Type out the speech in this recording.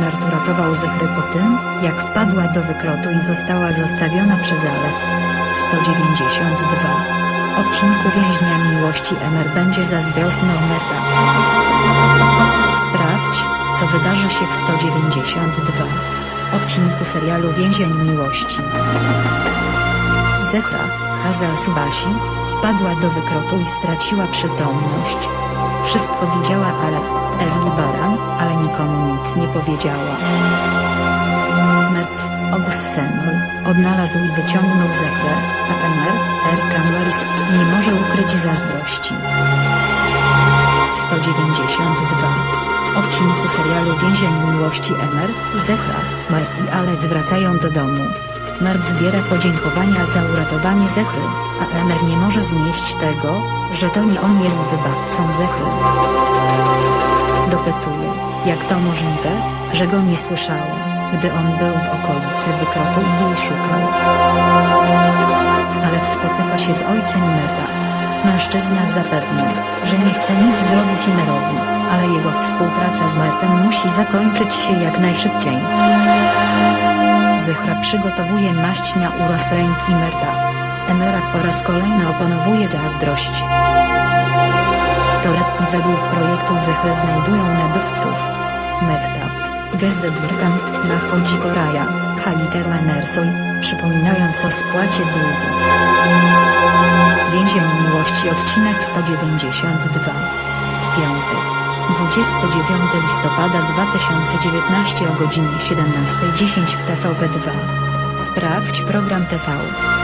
Mert uratował Zechry po tym, jak wpadła do wykrotu i została zostawiona przez Alef. 192. Odcinku Więźnia Miłości Emer będzie zazdrosny o Merta. Sprawdź, co wydarzy się w 192. Odcinku serialu Więzień Miłości. Zehra, Hazal Subasi, wpadła do wykrotu i straciła przytomność. Wszystko widziała Alef, Ezgi ale nikomu nic nie powiedziała. August Senol, odnalazł i wyciągnął Zehrę, a Emer, Erkan Waris, nie może ukryć zazdrości. 192. Odcinku serialu Więzień Miłości Emer, Zehra, Mert i Alef wracają do domu. Mert zbiera podziękowania za uratowanie Zechry, a Emer nie może znieść tego, że to nie on jest wybawcą Zechry. Dopytuje, jak to możliwe, że go nie słyszała, gdy on był w okolicy wykrotu i jej szukał. Ale spotyka się z ojcem Merta. Mężczyzna zapewnił, że nie chce nic zrobić Emerowi, ale jego współpraca z Mertem musi zakończyć się jak najszybciej. Zechra przygotowuje maść na uraz ręki Merta. Emera po raz kolejny opanowuje zazdrość. Torebki według projektu Zechry znajdują nabywców. Merta. Gezdedwirkan nachodzi Koraja, Haliter Manersoj, przypominając o spłacie długu. Więzień Miłości odcinek 192. W piątek. 29 listopada 2019 o godzinie 17.10 w TVP2. Sprawdź program TV.